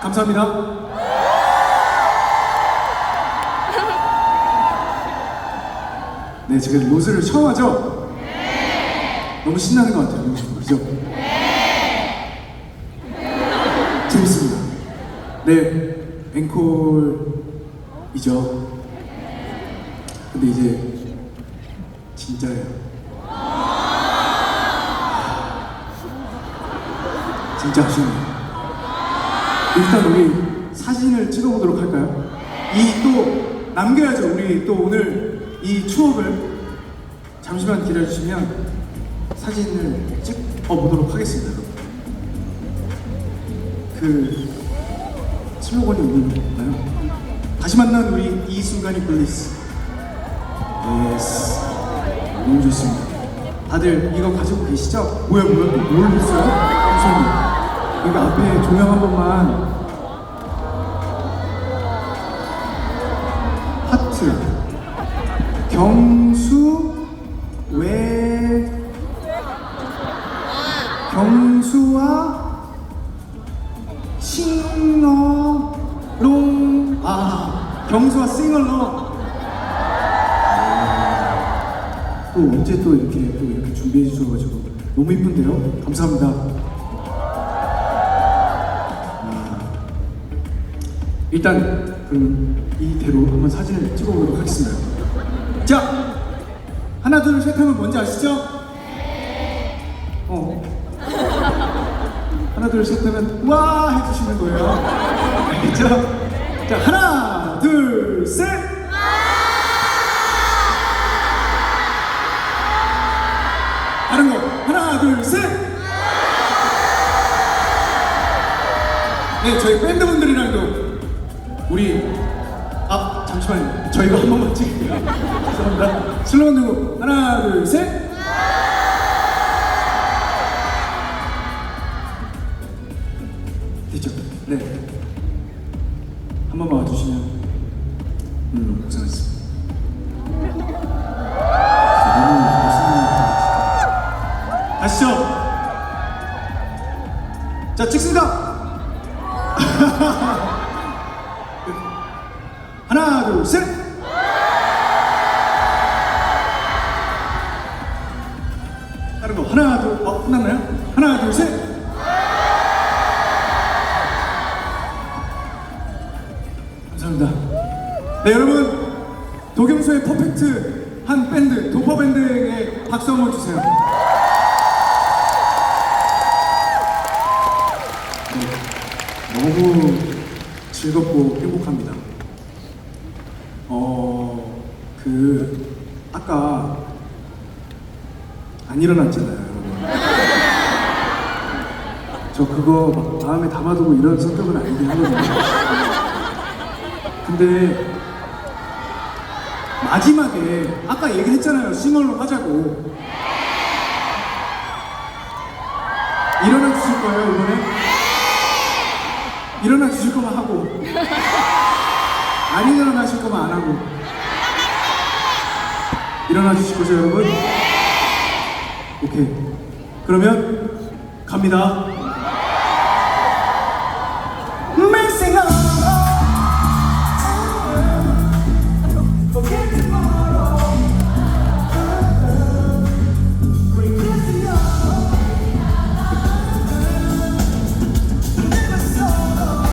감사합니다. 네, 제가 로즈를 처음 하죠? 너무 신나는 것 같아요, 너무 그죠? 재밌습니다. 네, 앵콜이죠. 근데 이제 진짜예요. 진짜 아쉽네요. 일단 우리 사진을 찍어보도록 할까요? 이 또 남겨야죠. 우리 또 오늘 이 추억을 잠시만 기다려주시면 사진을 찍어보도록 하겠습니다. 그 슬로건이 뭐였나요? 다시 만난 우리 이 순간이 블리스. 예스. 너무 좋습니다. 다들 이거 가지고 계시죠? 뭐야 뭐야 뭘 했어요? 선생님 여기 앞에 조명 한 번만 하트 경수 외 경수와 싱어롱 아 경수와 싱어롱 또 언제 또 이렇게 또 이렇게 준비해 주셔가지고 너무 이쁜데요? 감사합니다. 일단 그럼 이대로 한번 사진을 찍어보도록 하겠습니다. 자, 하나 둘 셋 하면 뭔지 아시죠? 어. 하나 둘 셋 하면 와 해주시는 거예요. 알겠죠? 자, 하나 둘 셋. 다른 거 하나 둘 셋. 네 저희 밴드 분들이랑도 우리 아 잠시만요 저희가 한 번만 찍을게요 죄송합니다 슬로건 누구 하나 둘 셋. 됐죠? 네. 한 번만 와주시면 음 고생하셨습니다. 가시죠. 자, 찍습니다. 하나, 둘, 셋. 다른 거 하나, 둘, 어, 끝났나요? 하나, 둘, 셋. 감사합니다. 네, 여러분. 도경수의 퍼펙트 한 밴드, 도퍼 밴드에게 박수 한번 주세요. 네, 너무 즐겁고 행복합니다. 어, 그, 아까 안 일어났잖아요, 여러분. 저 그거 막 마음에 담아두고 이런 성격은 아니긴 하거든요. 근데 마지막에 아까 얘기했잖아요 싱얼로 하자고 일어나 주실 거예요 이번에? 일어나 주실 거면 하고 안 일어나실 거면 안 하고. 일어나 주실 거죠 여러분? 오케이. 그러면 갑니다